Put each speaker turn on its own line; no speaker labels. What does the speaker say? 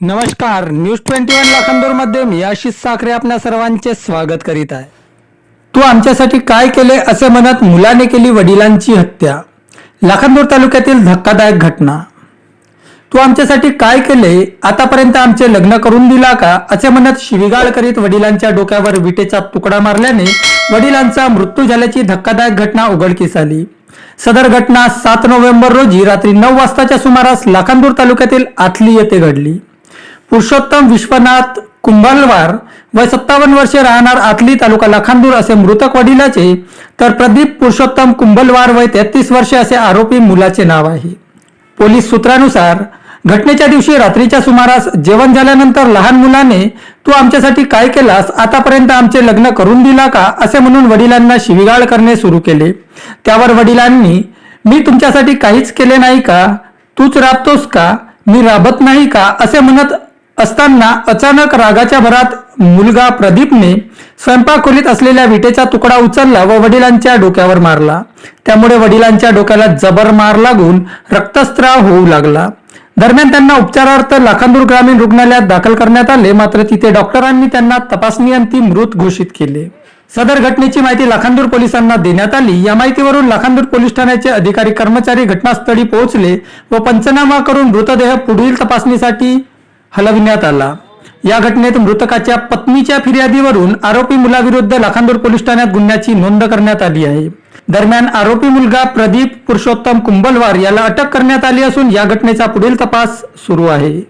नमस्कार news twenty one लाखांदूरमध्ये मी आशिष साखरे आपल्या सर्वांचे स्वागत करीत आहे. तू आमच्यासाठी काय केले असे म्हणत मुलाने केली वडिलांची हत्या? लाखांदूर तालुक्यातील धक्कादायक घटना. तू आमच्यासाठी काय केले? आतापर्यंत आमचे लग्न करून दिला का? असे म्हणत शिवीगाळ करीत वडिलांच्या डोक्यावर विटेचा तुकडा मारल्याने वडिलांचा मृत्यू झाल्याची धक्कादायक घटना उघडकीस आली. सदर घटना सात नोव्हेंबर रोजी रात्री नऊ वाजताच्या सुमारास लाखांदूर तालुक्यातील आथली येथे घडली. पुरुषोत्तम विश्वनाथ कुंभलवार वय सत्तावन्न वर्षे राहणार आतली तालुका लाखांदूर असे मृतक वडिलाचे तर प्रदीप पुरुषोत्तम कुंभलवार वय तेहतीस वर्षे असे आरोपी मुलाचे नाव आहे. पोलीस सूत्रानुसार घटनेच्या दिवशी रात्रीच्या सुमारास जेवण झाल्यानंतर लहान मुलाने तू आमच्यासाठी काय केलास? आतापर्यंत आमचे लग्न करून दिला का? असे म्हणून वडिलांना शिवीगाळ करणे सुरू केले. त्यावर वडिलांनी मी तुमच्यासाठी काहीच केले नाही का? तूच राबतोस का? मी राबत नाही का? असे म्हणत असताना अचानक रागाच्या भरात मुलगा प्रदीपने स्वयंपाकखोलीत असलेल्या विटेचा तुकडा उचलला व वडिलांच्या डोक्यावर मारला. त्यामुळे वडिलांच्या डोक्याला जबर मार लागून रक्तस्त्राव होऊ लागला. दरम्यान त्यांना उपचारार्थ लाखांदूर ग्रामीण रुग्णालयात दाखल करण्यात आले. मात्र तिथे डॉक्टरांनी त्यांना तपासणीअंती मृत घोषित केले. सदर घटनेची माहिती लाखांदूर पोलिसांना देण्यात आली. या माहितीवरून लाखांदूर पोलीस ठाण्याचे अधिकारी कर्मचारी घटनास्थळी पोहोचले व पंचनामा करून मृतदेह पुढील तपासणीसाठी हलविण्यात आला. या घटनेत मृतकाच्या पत्नीच्या फिर्यादीवरून आरोपी मुलाविरुद्ध लाखांदूर पोलीस ठाण्यात गुन्ह्याची नोंद करण्यात आली आहे. दरम्यान आरोपी मुलगा प्रदीप पुरुषोत्तम कुंभलवार याला अटक करण्यात आली असून या घटनेचा पुढील तपास सुरू आहे.